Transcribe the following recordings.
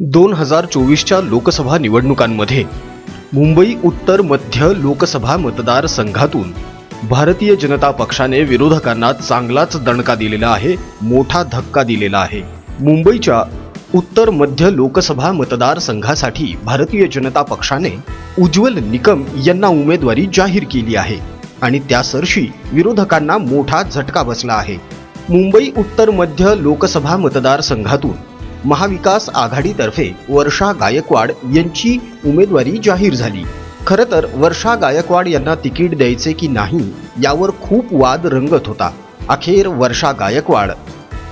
दोन हजार चोवीसच्या लोकसभा निवडणुकांमध्ये मुंबई उत्तर मध्य लोकसभा मतदारसंघातून भारतीय जनता पक्षाने विरोधकांना चांगलाच दणका दिलेला आहे मोठा धक्का दिलेला आहे. मुंबईच्या उत्तर मध्य लोकसभा मतदारसंघासाठी भारतीय जनता पक्षाने उज्ज्वल निकम यांना उमेदवारी जाहीर केली आहे आणि त्या सरशी विरोधकांना मोठा झटका बसला आहे. मुंबई उत्तर मध्य लोकसभा मतदारसंघातून महाविकास आघाडीतर्फे वर्षा गायकवाड यांची उमेदवारी जाहीर झाली. खरं तर वर्षा गायकवाड यांना तिकीट द्यायचे की नाही यावर खूप वाद रंगत होता. अखेर वर्षा गायकवाड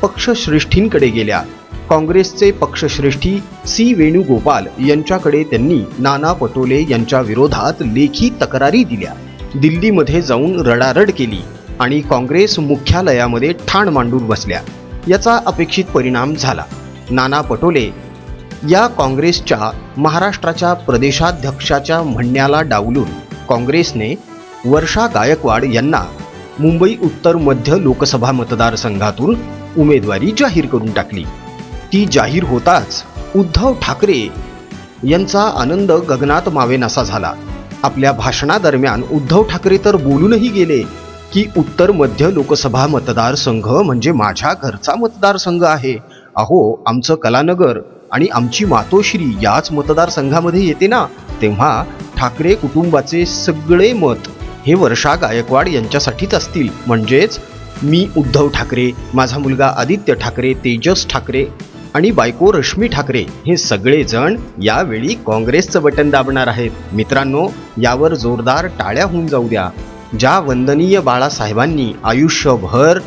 पक्षश्रेष्ठींकडे गेल्या. काँग्रेसचे पक्षश्रेष्ठी सी वेणुगोपाल यांच्याकडे त्यांनी नाना पटोले यांच्या विरोधात लेखी तक्रारी दिल्या. दिल्लीमध्ये जाऊन रडारड केली आणि काँग्रेस मुख्यालयामध्ये ठाण मांडून बसल्या. याचा अपेक्षित परिणाम झाला. नाना पटोले या काँग्रेसच्या महाराष्ट्राच्या प्रदेशाध्यक्षाच्या म्हणण्याला डावलून काँग्रेसने वर्षा गायकवाड यांना मुंबई उत्तर मध्य लोकसभा मतदारसंघातून उमेदवारी जाहीर करून टाकली. ती जाहीर होताच उद्धव ठाकरे यांचा आनंद गगनात मावेनासा झाला. आपल्या भाषणादरम्यान उद्धव ठाकरे तर बोलूनही गेले की उत्तर मध्य लोकसभा मतदारसंघ म्हणजे माझ्या घरचा मतदारसंघ आहे. अहो आमचं कलानगर आणि आमची मातोश्री याच मतदारसंघामध्ये येते ना तेव्हा ठाकरे कुटुंबाचे सगळे मत हे वर्षा गायकवाड यांच्यासाठीच असतील. म्हणजेच मी उद्धव ठाकरे माझा मुलगा आदित्य ठाकरे तेजस ठाकरे आणि बायको रश्मी ठाकरे हे सगळेजण यावेळी काँग्रेसचं बटन दाबणार आहेत. मित्रांनो यावर जोरदार टाळ्या होऊन जाऊ द्या. ज्या वंदनीय बाळासाहेबांनी आयुष्यभर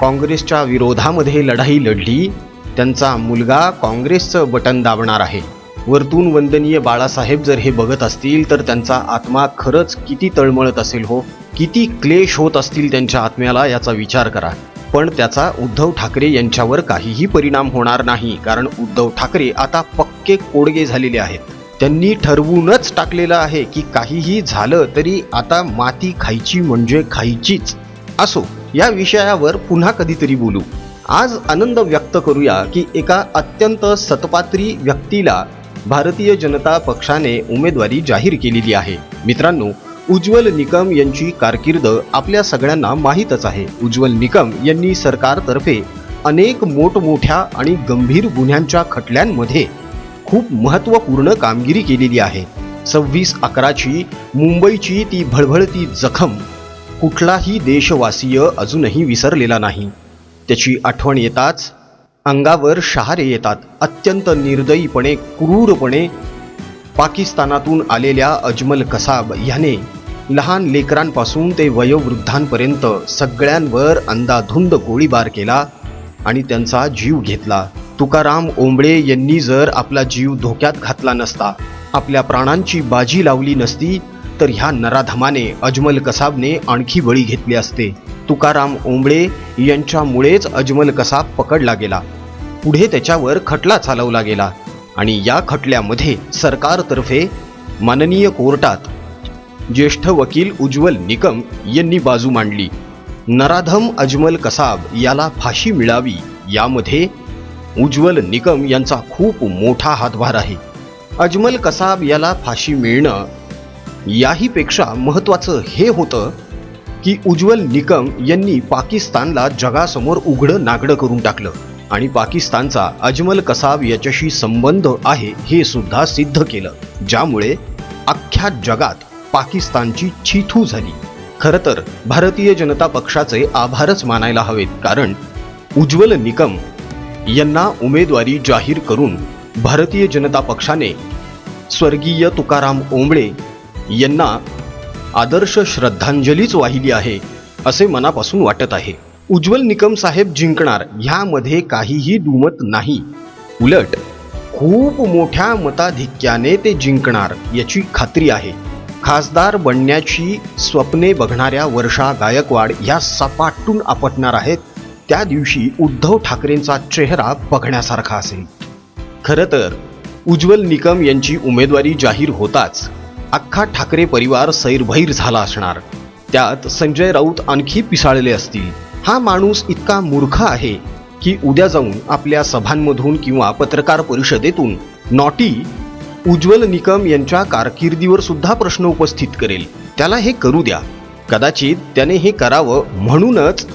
काँग्रेसच्या विरोधामध्ये लढाई लढली त्यांचा मुलगा काँग्रेसचं बटन दाबणार आहे. वरतून वंदनीय बाळासाहेब जर हे बघत असतील तर त्यांचा आत्मा खरंच किती तळमळत असेल हो? किती क्लेश होत असतील त्यांच्या आत्म्याला याचा विचार करा. पण त्याचा उद्धव ठाकरे यांच्यावर काहीही परिणाम होणार नाही कारण उद्धव ठाकरे आता पक्के कोडगे झालेले आहेत. त्यांनी ठरवूनच टाकलेलं आहे की काहीही झालं तरी आता माती खायची म्हणजे खायचीच. असो या विषयावर पुन्हा कधीतरी बोलू. आज आनंद व्यक्त करूया की एका अत्यंत सतपात्री व्यक्तीला भारतीय जनता पक्षाने उमेदवारी जाहीर केलेली आहे. मित्रांनो उज्ज्वल निकम यांची कारकीर्द आपल्या सगळ्यांना माहीतच आहे. उज्ज्वल निकम यांनी सरकारतर्फे अनेक मोठमोठ्या आणि गंभीर गुन्ह्यांच्या खटल्यांमध्ये खूप महत्त्वपूर्ण कामगिरी केलेली आहे. सव्वीस अकराची मुंबईची ती भळभळती जखम कुठलाही देशवासीय अजूनही विसरलेला नाही. त्याची आठवण येताच अंगावर शहारे येतात. अत्यंत निर्दयीपणे क्रूरपणे पाकिस्तानातून आलेल्या अजमल कसाब याने लहान लेकरांपासून ते वयोवृद्धांपर्यंत सगळ्यांवर अंदाधुंद गोळीबार केला आणि त्यांचा जीव घेतला. तुकाराम ओंबळे यांनी जर आपला जीव धोक्यात घातला नसता आपल्या प्राणांची बाजी लावली नसती तर ह्या नराधमाने अजमल कसाबने आणखी बळी घेतली असते. तुकाराम ओंबळे यांच्यामुळेच अजमल कसाब पकडला गेला. पुढे त्याच्यावर खटला चालवला गेला आणि या खटल्यामध्ये सरकारतर्फे माननीय कोर्टात ज्येष्ठ वकील उज्ज्वल निकम यांनी बाजू मांडली. नराधम अजमल कसाब याला फाशी मिळावी यामध्ये उज्ज्वल निकम यांचा खूप मोठा हातभार आहे. अजमल कसाब याला फाशी मिळणं याहीपेक्षा महत्त्वाचं हे होतं की उज्ज्वल निकम यांनी पाकिस्तानला जगासमोर उघडं नागडं करून टाकलं. आणि पाकिस्तानचा अजमल कसाब याच्याशी संबंध आहे हे सुद्धा सिद्ध केलं. ज्यामुळे अख्ख्या जगात पाकिस्तानची छिथू झाली. खरं तर भारतीय जनता पक्षाचे आभारच मानायला हवेत कारण उज्ज्वल निकम यांना उमेदवारी जाहीर करून भारतीय जनता पक्षाने स्वर्गीय तुकाराम ओंबळे यांना आदर्श श्रद्धांजलीच वाहिली आहे असे मनापासून वाटत आहे. उज्ज्वल निकम साहेब जिंकणार ह्यामध्ये काहीही दुमत नाही. उलट खूप मोठ्या मताधिक्याने ते जिंकणार याची खात्री आहे. खासदार बनण्याची स्वप्ने बघणाऱ्या वर्षा गायकवाड ह्या सपाटून आपटणार आहेत त्या दिवशी उद्धव ठाकरेंचा चेहरा बघण्यासारखा असेल. खरं तर उज्ज्वल निकम यांची उमेदवारी जाहीर होताच. अख्खा ठाकरे परिवार सैरभैर झाला असणार. त्यात संजय राऊत आणखी पिसाळले असतील. हा माणूस इतका मूर्ख आहे की उद्या जाऊन आपल्या सभांमधून किंवा पत्रकार परिषदेतून नॉटी उज्ज्वल निकम यांच्या कारकिर्दीवर सुद्धा प्रश्न उपस्थित करेल. त्याला हे करू द्या. कदाचित त्याने हे करावं म्हणूनच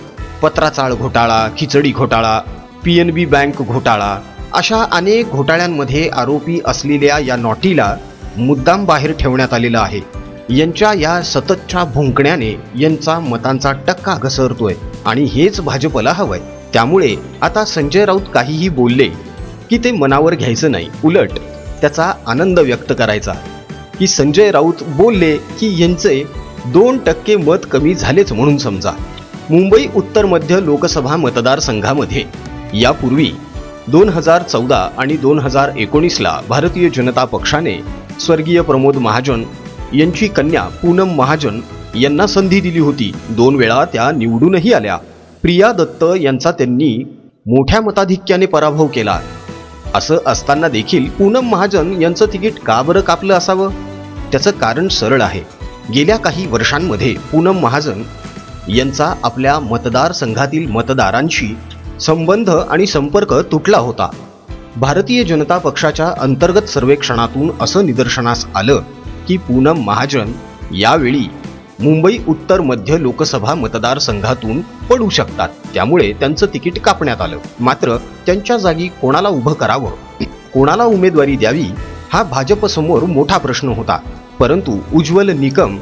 पत्राचाळ घोटाळा खिचडी घोटाळा पी एन बी बँक घोटाळा अशा अनेक घोटाळ्यांमध्ये आरोपी असलेल्या या नॉटीला मुद्दाम बाहेर ठेवण्यात आलेलं आहे. यांच्या या सततच्या भुंकण्याने यांचा मतांचा टक्का घसरतोय आणि हेच भाजपला हवंय. त्यामुळे आता संजय राऊत काहीही बोलले की ते मनावर घ्यायचं नाही. उलट त्याचा आनंद व्यक्त करायचा. की संजय राऊत बोलले की यांचे दोन टक्के मत कमी झालेच म्हणून समजा. मुंबई उत्तर मध्य लोकसभा मतदारसंघामध्ये यापूर्वी दोन हजार चौदा आणि दोन हजार एकोणीसला भारतीय जनता पक्षाने स्वर्गीय प्रमोद महाजन यांची कन्या पूनम महाजन यांना संधी दिली होती. दोन वेळा त्या निवडूनही आल्या. प्रिया दत्त यांचा त्यांनी मोठ्या मताधिक्याने पराभव केला. असं असताना देखील पूनम महाजन यांचं तिकीट का बरं कापलं असावं? त्याचं कारण सरळ आहे. गेल्या काही वर्षांमध्ये पूनम महाजन यांचा आपल्या मतदारसंघातील मतदारांशी संबंध आणि संपर्क तुटला होता. भारतीय जनता पक्षाच्या अंतर्गत सर्वेक्षणातून असं निदर्शनास आलं की पूनम महाजन यावेळी मुंबई उत्तर मध्य लोकसभा मतदारसंघातून पडू शकतात. त्यामुळे त्यांचं तिकीट कापण्यात आलं. मात्र त्यांच्या जागी कोणाला उभं करावं? कोणाला उमेदवारी द्यावी? हा भाजपसमोर मोठा प्रश्न होता. परंतु उज्ज्वल निकम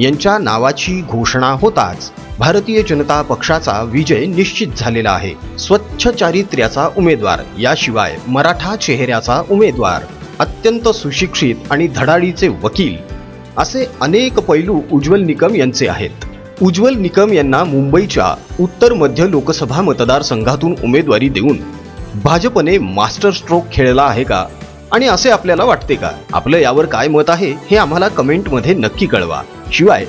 यांच्या नावाची घोषणा होताच भारतीय जनता पक्षाचा विजय निश्चित झालेला आहे. स्वच्छ चारित्र्याचा उमेदवार याशिवाय मराठा चेहऱ्याचा उमेदवार अत्यंत सुशिक्षित आणि धडाडीचे वकील असे अनेक पैलू उज्ज्वल निकम यांचे आहेत. उज्ज्वल निकम यांना मुंबईच्या उत्तर मध्य लोकसभा मतदारसंघातून उमेदवारी देऊन भाजपने मास्टर स्ट्रोक खेळला आहे का? आणि असे आपल्याला वाटते का? आपलं यावर काय मत आहे हे आम्हाला कमेंटमध्ये नक्की कळवा. शिवाय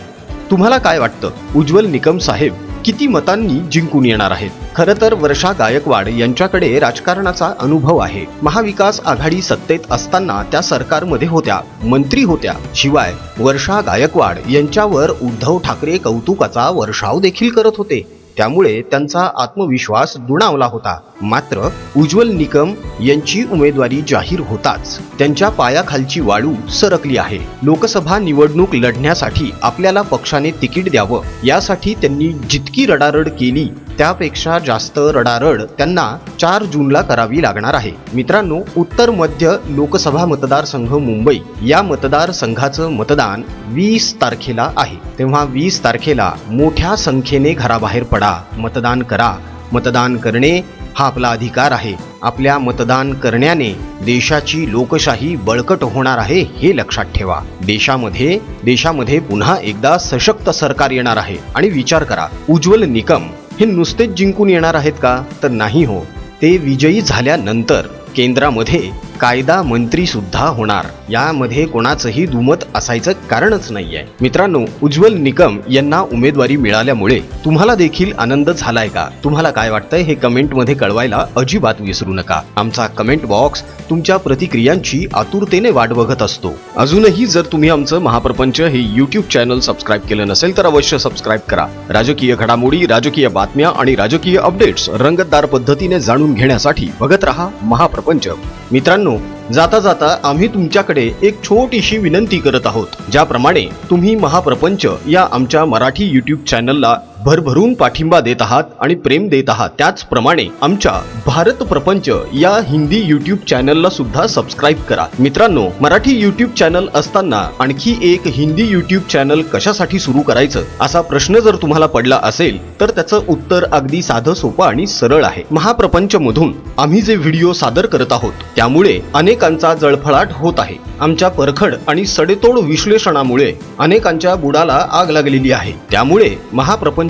तुम्हाला काय वाटतं? उज्ज्वल निकम साहेब किती मतांनी जिंकून येणार आहेत? खरं तर वर्षा गायकवाड यांच्याकडे राजकारणाचा अनुभव आहे. महाविकास आघाडी सत्तेत असताना त्या सरकारमध्ये होत्या मंत्री होत्या. शिवाय वर्षा गायकवाड यांच्यावर उद्धव ठाकरे कौतुकाचा वर्षाव देखील करत होते. त्यामुळे त्यांचा आत्मविश्वास दुणावला होता. मात्र उज्ज्वल निकम यांची उमेदवारी जाहीर होताच. त्यांच्या पायाखालची वाळू सरकली आहे. लोकसभा निवडणूक लढण्यासाठी आपल्याला पक्षाने तिकीट द्यावं यासाठी त्यांनी जितकी रडारड केली त्यापेक्षा जास्त रडारड त्यांना चार जूनला करावी लागणार आहे. मित्रांनो उत्तर मध्य लोकसभा मतदारसंघ मुंबई या मतदारसंघाचं मतदान वीस तारखेला आहे. तेव्हा वीस तारखेला मोठ्या संख्येने घराबाहेर पडा मतदान करा. मतदान करणे हा आपला अधिकार आहे. आपल्या मतदान करण्याने देशाची लोकशाही बळकट होणार आहे हे लक्षात ठेवा. देशामध्ये देशामध्ये पुन्हा एकदा सशक्त सरकार येणार आहे. आणि विचार करा उज्ज्वल निकम हे नुसतेच जिंकून येणार आहेत का? तर नाही हो. ते विजयी झाल्यानंतर केंद्रामध्ये कायदा मंत्रीसुद्धा होणार. यामध्ये कोणाचंही दुमत असायचं कारणच नाही आहे मित्रांनो उज्ज्वल निकम यांना उमेदवारी मिळाल्यामुळे तुम्हाला देखील आनंद झालाय का? तुम्हाला काय वाटतंय हे कमेंटमध्ये कळवायला अजिबात विसरू नका. आमचा कमेंट बॉक्स तुमच्या प्रतिक्रियांची आतुरतेने वाट बघत असतो. अजूनही जर तुम्ही आमचं महाप्रपंच हे युट्यूब चॅनल सबस्क्राईब केलं नसेल तर अवश्य सबस्क्राईब करा. राजकीय घडामोडी राजकीय बातम्या आणि राजकीय अपडेट्स रंगतदार पद्धतीने जाणून घेण्यासाठी बघत रहा महाप्रपंच. मित्रांनो जाता जाता आम्ही तुमच्याकडे एक छोटीशी विनंती करत आहोत. ज्याप्रमाणे तुम्ही महाप्रपंच या आमच्या मराठी युट्यूब चॅनलला भरभरून पाठिंबा देत आहात आणि प्रेम देत आहात. त्याचप्रमाणे आमच्या भारत प्रपंच या हिंदी युट्यूब चॅनलला सुद्धा सबस्क्राईब करा. मित्रांनो मराठी युट्यूब चॅनल असताना आणखी एक हिंदी युट्यूब चॅनल कशासाठी सुरू करायचं? असा प्रश्न जर तुम्हाला पडला असेल तर त्याचं उत्तर अगदी साधं सोपं आणि सरळ आहे. महाप्रपंच मधून आम्ही जे व्हिडिओ सादर करत आहोत त्यामुळे अनेकांचा जळफळाट होत आहे. आमच्या परखड आणि सडेतोड विश्लेषणामुळे अनेकांच्या बुडाला आग लागलेली आहे. त्यामुळे महाप्रपंच